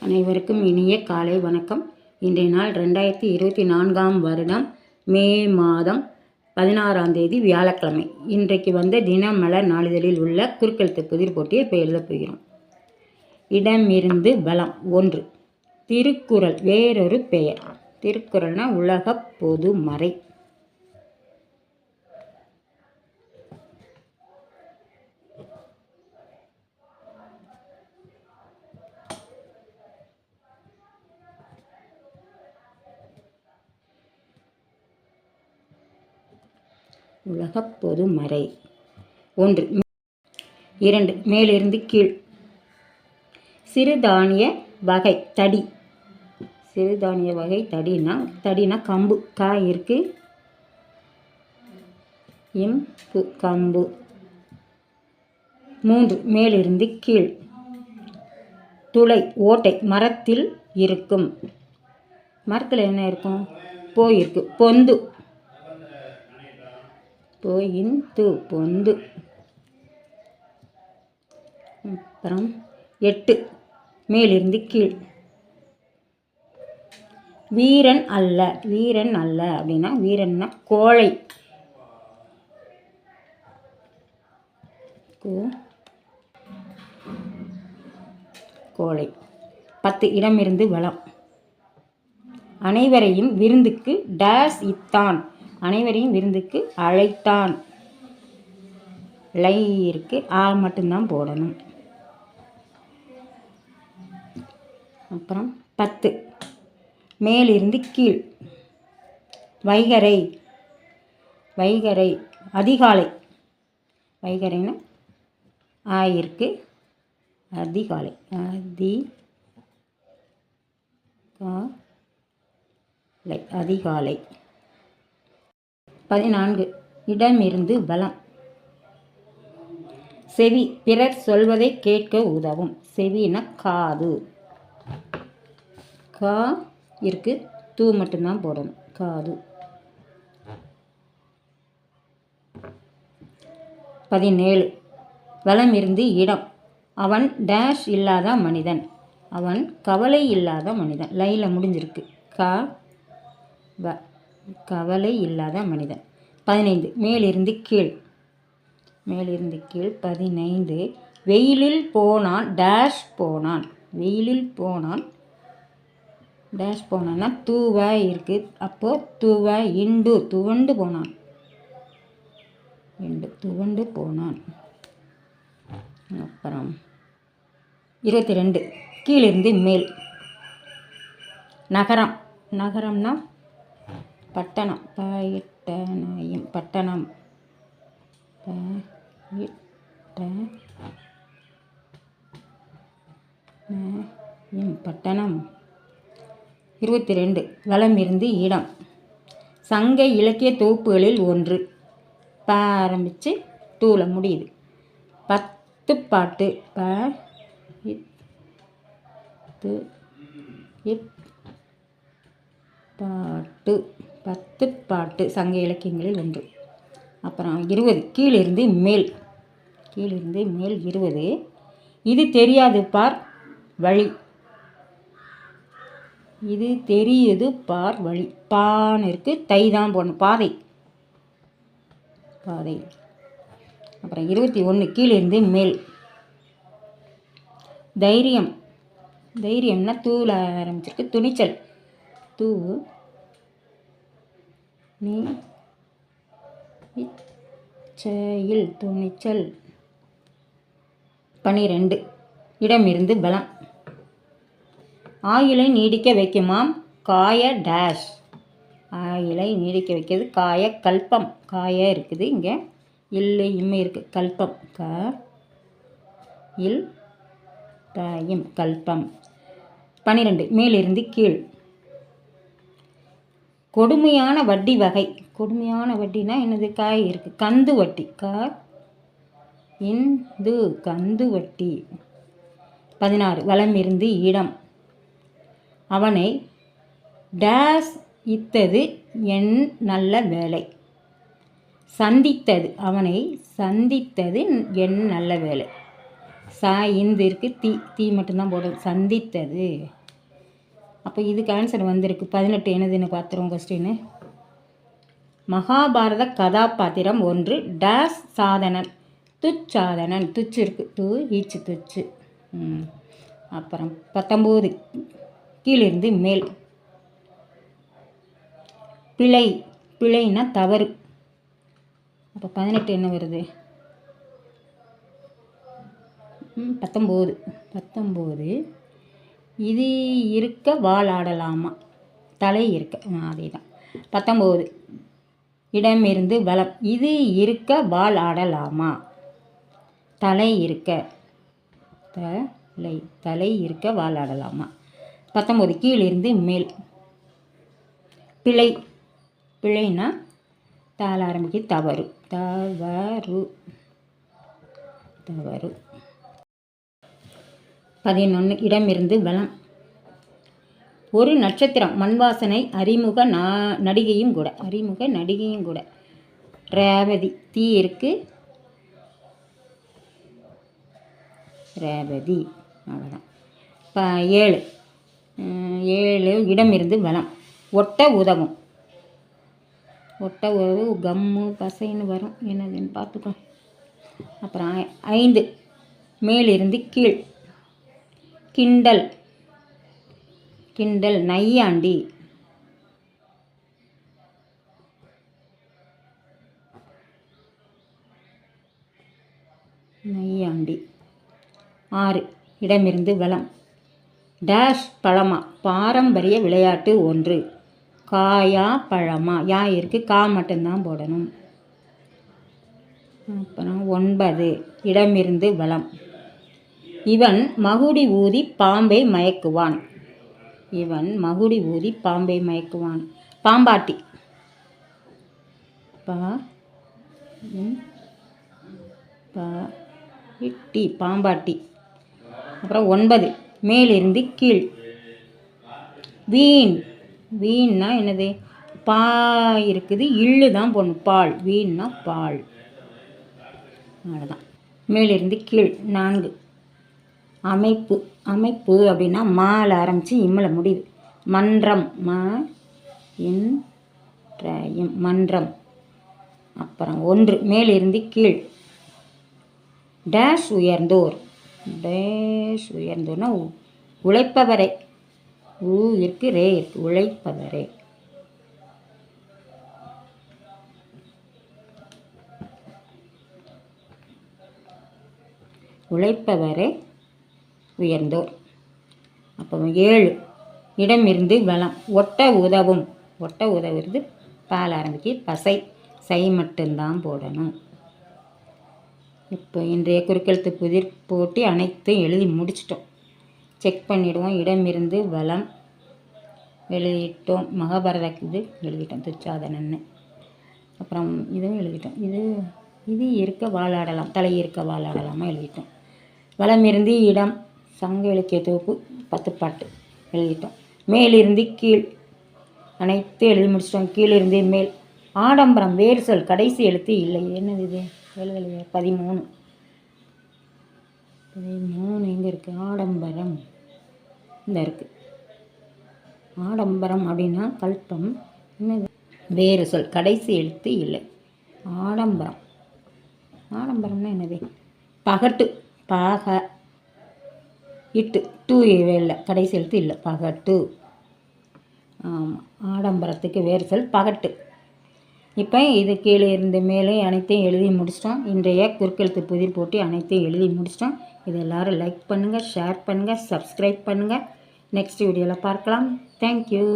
அனைவருக்கும் இனிய காலை வணக்கம். இன்றைய நாள் ரெண்டாயிரத்தி இருபத்தி நான்காம் வருடம் மே மாதம் பதினாறாம் தேதி வியாழக்கிழமை. இன்றைக்கு வந்த தினமலர் நாளிதழில் உள்ள குறுக்கெழுத்து புதிர் போட்டியை இப்போ எழுதப் போகிறோம். இடமிருந்து பலம் ஒன்று. திருக்குறள் வேறொரு பெயர். திருக்குறள்னா உலகப் பொதுமறை. உலகப் பொதுமறை ஒன்று இரண்டு மேலிருந்து கீழ். சிறுதானிய வகை தடி. சிறுதானிய வகை தடினா தடினா கம்பு. காய் இருக்கு. இம்பு கம்பு. மூன்று மேலிருந்து கீழ். துளை ஓட்டை மரத்தில் இருக்கும். மரத்தில் என்ன இருக்கும்? போயிருக்கு பொந்து பொயிந்து பொந்து. அப்புறம் எட்டு மேலிருந்து கீழ். வீரன் அல்ல வீரன் அல்ல அப்படின்னா வீரன்னா கோழை. கோழை. பத்து இடமிருந்து வளம். அனைவரையும் விருந்துக்கு டேஸ் இத்தான். அனைவரையும் விருந்துக்கு அழைத்தான். லை இருக்கு ஆ மட்டும்தான் போடணும். அப்புறம் பத்து. மேலிருந்து கீழ். வைகரை. வைகரை. அதிகாலை. வைகரைன்னு ஆயிருக்கு அதிகாலை. அதி காலை அதிகாலை. பதினான்கு. இடமிருந்து பலம் செவி பிறர் சொல்வதை கேட்க உதவும். செவினா காது. கா இருக்கு. தூ மட்டும்தான் போடணும். காது. பதினேழு. வலம் இருந்து இடம். அவன் டேஷ் இல்லாத மனிதன். அவன் கவலை இல்லாத மனிதன். லைல முடிஞ்சிருக்கு. கா வ கவலை இல்லாத மனிதன். பதினைந்து. மேலிருந்து கீழ். மேலிருந்து கீழ் பதினைந்து. வெயிலில் போனான் டேஷ் போனான். வெயிலில் போனான் டேஷ் போனான்னா தூவா இருக்குது அப்போது தூவா இண்டு துவண்டு போனான். இண்டு துவண்டு போனான். அப்புறம் இருபத்தி ரெண்டு கீழிருந்து மேல். நகரம். நகரம்னா பட்டணம். பட்டணம் பட்டணம். ப பட்டணம். இருபத்தி ரெண்டு வளமிருந்து இருந்து இடம். சங்க இலக்கிய தொகுப்புகளில் ஒன்று. ப ஆரம்பித்து டூவில் முடியுது. பத்து பாட்டு. ப பாட்டு. பத்து பாட்டு சங்க இலக்கியங்களில் ஒன்று. அப்புறம் இருபது கீழிருந்து மேல். கீழிருந்து மேல் இருபது. இது தெரியாது பார் வழி. இது தெரியுது பார் வழி. பான் இருக்கு தை தான் போடணும். பாதை. பாதை. அப்புறம் இருபத்தி ஒன்று கீழிருந்து மேல். தைரியம். தைரியம்னா தூள ஆரம்பிச்சிருக்கு. துணிச்சல். தூ நீ இச்சையில் துணிச்சல். பனிரெண்டு. இடமிருந்து பலம். ஆயிலை நீடிக்க வைக்குமாம். காய டேஷ். ஆயிலை நீடிக்க வைக்கிறது. காய கல்பம். காய இருக்குது இங்கே. இல்லை இம்மை இருக்குது கல்பம். க இல் தாயும் கல்பம். பன்னிரெண்டு மேலிருந்து கீழ். கொடுமையான வட்டி வகை. கொடுமையான வட்டினா என்னது? காய் இருக்குது கந்து வட்டி. கா இந்து கந்து வட்டி. பதினாறு. வளமிருந்து இருந்து இடம். அவனை டேஸ் இத்தது என் நல்ல வேலை. சந்தித்தது. அவனை சந்தித்தது என் நல்ல வேலை. சாய் இந்து இருக்குது தீ தீ மட்டும்தான் போடும் சந்தித்தது. அப்போ இதுக்கு ஆன்சர் வந்திருக்கு. பதினெட்டு என்னதுன்னு பார்த்துருவோம் கொஸ்டின்னு மகாபாரத கதாபாத்திரம் ஒன்று டேஸ் சாதனன் துச்சாதனன் துச்சு இருக்குது தூ ஈச்சு துச்சு. அப்புறம் பத்தொம்போது கீழிருந்து மேல். பிழை பிழைன்னா தவறு. அப்போ பதினெட்டு என்ன வருது? ம், பத்தொம்போது. பத்தொம்போது இது இருக்க வால் ஆடலாமா தலை இருக்க அதே தான் பத்தொம்போது. இடமிருந்து வளம் இது இருக்க வாள் ஆடலாமா தலை இருக்க தலை தலை இருக்க வால் ஆடலாமா பத்தொம்போது. கீழிருந்து மேல். பிழை. பிழைனா தாள ஆரம்பிக்கு தவறு. தவறு. தவறு. பதினொன்று இடமிருந்து வலம். ஒரு நட்சத்திரம் மண்வாசனை அறிமுக நா நடிகையும் கூட அறிமுக நடிகையும் கூட. ரேவதி தீ இருக்கு ரேவதி அவ்வளோதான் இப்போ ஏழு. ஏழு இடமிருந்து வலம். ஒட்ட உதவும். ஒட்ட உதவு கம்மு பசைன்னு வரும். என்னதுன்னு பார்த்துக்கோ. அப்புறம் ஐந்து. மேலிருந்து கீழ். கிண்டல். கிண்டல் நையாண்டி. நையாண்டி. ஆறு இடமிருந்து வளம் டேஷ் பழமா பாரம்பரிய விளையாட்டு ஒன்று. காயா பழமா யா இருக்குது கா மட்டும்தான் போடணும். அப்புறம் ஒன்பது இடமிருந்து வளம் இவன் மகுடி ஊதி பாம்பை மயக்குவான். இவன் மகுடி ஊதி பாம்பை மயக்குவான். பாம்பாட்டி. பா பா இட்டி பாம்பாட்டி. அப்புறம் ஒன்பது. மேலிருந்து கீழ். வீண். வீண்னா என்னது? பா இருக்குது இள்ளு தான் போடணும் பால். வீண்னா பால். அவ்வளோதான் மேலிருந்து கீழ். நான்கு. அமைப்பு அமைப்பு அப்படின்னா மால ஆரம்பித்து இம்மல முடிவு. மன்றம் ம இன் இம், மன்றம். அப்புறம் ஒன்று மேலிருந்து கீழ். டேஷ் உயர்ந்தோர். டேஷ் உயர்ந்தோர்னா உழைப்பவரே. ஊ இருக்கு ரே இருக்கு உழைப்பவரே. உழைப்பவரே. உயர்ந்தோர் அப்போ ஏழு. இடமிருந்து வளம். ஒட்ட உதவும். ஒட்ட உதவுறது பால் ஆரம்பிக்கு பசை. சை மட்டும்தான் போடணும். இப்போ இன்றைய குறுக்கெழுத்து புதிர் போட்டி அனைத்தும் எழுதி முடிச்சிட்டோம். செக் பண்ணிவிடுவோம் இடமிருந்து வளம். எழுதிட்டோம். மகாபாரத இது எழுதிட்டோம். துச்சாதனன்னு. அப்புறம் இதுவும் எழுதிட்டோம். இது இது இருக்க வாழாடலாம். தலை இருக்க வாழாடலாமா எழுதிட்டோம். இருந்து இடம். சங்க இலக்கிய தொகுப்பு பத்து பாட்டு எழுதிட்டோம். மேலிருந்து கீழ் அனைத்து எழுதி முடிச்சிட்டோம். கீழிருந்து மேல். ஆடம்பரம் வேறு சொல். கடைசி எழுத்து இல்லை. என்னது இது? எழுதலையே. பதிமூணு. பதிமூணு எங்கே இருக்குது ஆடம்பரம். இந்த இருக்குது ஆடம்பரம் அப்படின்னா கல்பம். என்னது? வேறு சொல். கடைசி எழுத்து இல்லை. ஆடம்பரம். ஆடம்பரம்னா என்னது? பகட்டு. பாக இட்டு டூ இல்லை கடைசி எழுத்து இல்லை பகட்டு. ஆமாம் ஆடம்பரத்துக்கு வேறு சொல் பகட்டு. இப்போ இது கீழே இருந்து மேலே அனைத்தையும் எழுதி முடிச்சிட்டோம். இன்றைய குறுக்கெழுத்து புதிர் போட்டி அனைத்தையும் எழுதி முடிச்சிட்டோம். இது எல்லோரும் லைக் பண்ணுங்கள் ஷேர் பண்ணுங்கள் சப்ஸ்கிரைப் பண்ணுங்கள் நெக்ஸ்ட் வீடியோவில் பார்க்கலாம். தேங்க்யூ